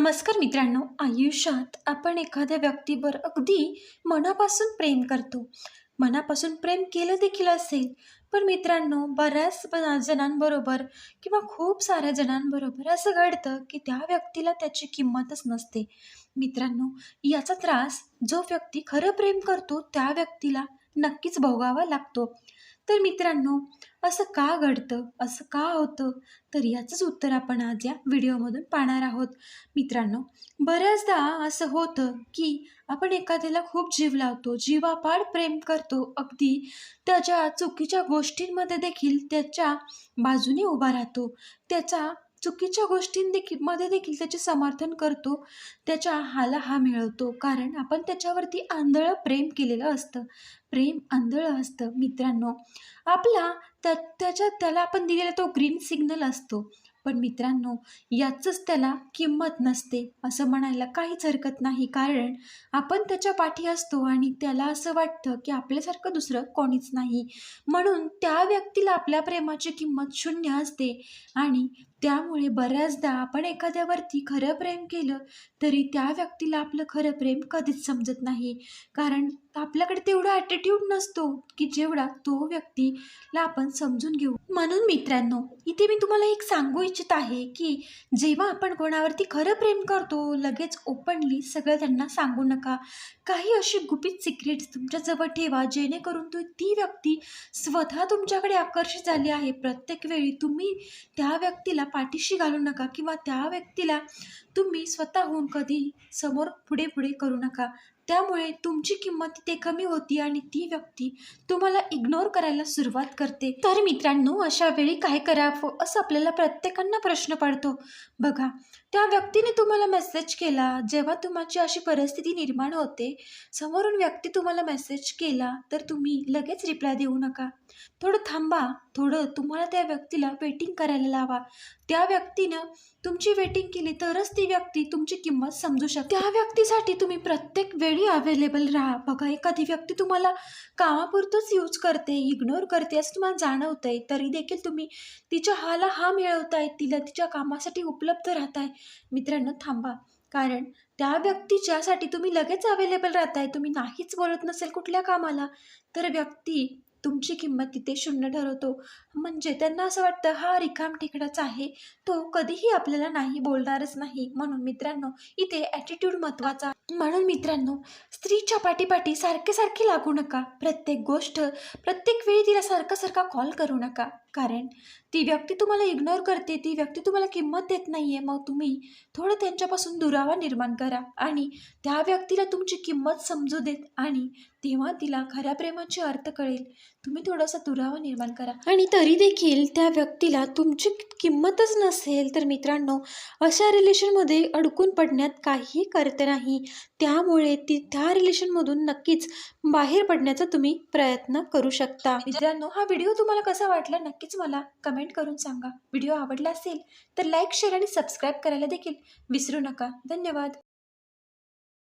नमस्कार मित्रांनो. आयुष्यात आपण एखाद्या व्यक्तीवर अगदी मनापासून प्रेम करतो. मनापासून प्रेम केलं देखील असेल पण मित्रांनो बऱ्याच जणांबरोबर किंवा खूप साऱ्या जणांबरोबर असं घडतं की त्या व्यक्तीला त्याची किंमतच नसते. मित्रांनो याचा त्रास जो व्यक्ती खरं प्रेम करतो त्या व्यक्तीला नक्कीच भोगावा लागतो. तर मित्रांनो असं का घडतं असं का होतं? तर याचंच उत्तर आपण आज या व्हिडिओमधून पाहणार आहोत. मित्रांनो बऱ्याचदा असं होतं की आपण एखाद्याला खूप जीव लावतो जीवापाड प्रेम करतो अगदी त्याच्या चुकीच्या गोष्टींमध्ये देखील त्याच्या बाजूने उभा राहतो त्याचा चुकीच्या गोष्टींदेखील मध्ये देखील त्याचे समर्थन करतो. त्याच्या हाला हा मिळवतो. कारण आपण त्याच्यावरती आंधळं प्रेम केलेलं असतं. प्रेम आंधळं असतं मित्रांनो. आपला त्या त्याच्या त्याला आपण दिलेला तो ग्रीन सिग्नल असतो. पण मित्रांनो याचंच त्याला किंमत नसते असं म्हणायला काहीच हरकत नाही. कारण आपण त्याच्या पाठी असतो आणि त्याला असं वाटतं की आपल्यासारखं दुसरं कोणीच नाही. म्हणून त्या व्यक्तीला आपल्या प्रेमाची किंमत शून्य असते. आणि त्यामुळे बऱ्याचदा आपण एखाद्यावरती खरं प्रेम केलं तरी त्या व्यक्तीला आपलं खरं प्रेम कधीच समजत नाही. कारण आपल्याकडे तेवढा ॲटिट्यूड नसतो की जेवढा तो व्यक्तीला आपण समजून घेऊ. म्हणून मित्रांनो इथे मी तुम्हाला एक सांगू इच्छित आहे की जेव्हा आपण कोणावरती खरं प्रेम करतो लगेच ओपनली सगळं त्यांना सांगू नका. काही अशी गुपित सिक्रेट्स तुमच्याजवळ ठेवा जेणेकरून तू ती व्यक्ती स्वतः तुमच्याकडे आकर्षित झाली आहे. प्रत्येक वेळी तुम्ही त्या व्यक्तीला पाठीशी घालू नका किंवा त्या व्यक्तीला तुम्ही स्वतःहून कधी समोर पुढे पुढे करू नका. त्यामुळे तुमची किंमत तिथे कमी होती आणि ती व्यक्ती तुम्हाला इग्नोर करायला सुरुवात करते. तर मित्रांनो अशा वेळी काय करावं असं आपल्याला प्रत्येकांना प्रश्न पडतो. बघा त्या व्यक्तीने तुम्हाला मेसेज केला जेव्हा तुमची अशी परिस्थिती निर्माण होते समोरून व्यक्ती तुम्हाला मेसेज केला तर तुम्ही लगेच रिप्लाय देऊ नका. थोडं थांबा थोडं तुम्हाला त्या व्यक्तीला वेटिंग करायला लावा. त्या व्यक्तीनं तुमची वेटिंग केली तरच ती व्यक्ती तुमची किंमत समजू शकते. त्या व्यक्तीसाठी तुम्ही प्रत्येक वेळी अवेलेबल राहा. बघा एखादी व्यक्ती तुम्हाला कामापुरतंच यूज करते इग्नोर करते असं तुम्हाला जाणवतंय तरी देखील तुम्ही तिच्या हाला हा मिळवताय तिला तिच्या कामासाठी उपलब्ध राहताय. मित्रांनो थांबा. कारण त्या व्यक्तीच्यासाठी तुम्ही लगेच अवेलेबल राहताय तुम्ही नाहीच बोलत नसेल कुठल्या कामाला तर व्यक्ती तुमची किंमत तिथे शून्य ठरवतो. म्हणजे त्यांना असं वाटतं हा रिकाम टिकडाच आहे. तो कधीही आपल्याला नाही बोलणारच नाही. म्हणून मित्रांनो इथे ॲटिट्यूड महत्त्वाचा म्हणून मित्रांनो स्त्रीच्या पाठीपाठी सारखे सारखे लागू नका. प्रत्येक गोष्ट प्रत्येक वेळी तिला सारखा सारखा कॉल करू नका. कारण ती व्यक्ती तुम्हाला इग्नोर करते ती व्यक्ती तुम्हाला किंमत देत नाही आहे मग तुम्ही थोडं त्यांच्यापासून दुरावा निर्माण करा. आणि त्या व्यक्तीला तुमची किंमत समजू देत आणि तेव्हा तिला खऱ्या प्रेमाची अर्थ कळेल. तुम्ही थोडासा दुरावा निर्माण करा. आणि तरी देखील त्या व्यक्तीला तुमची किंमतच नसेल तर मित्रांनो अशा रिलेशनमध्ये अडकून पडण्यात काहीही करत नाही. त्यामुळे ती त्या रिलेशनमधून नक्कीच बाहेर पडण्याचा तुम्ही प्रयत्न करू शकता. मित्रांनो हा व्हिडिओ तुम्हाला कसा वाटला नक्कीच मला कमेंट करून सांगा. व्हिडिओ आवडला असेल तर लाईक शेअर आणि सबस्क्राईब करायला देखील विसरू नका. धन्यवाद.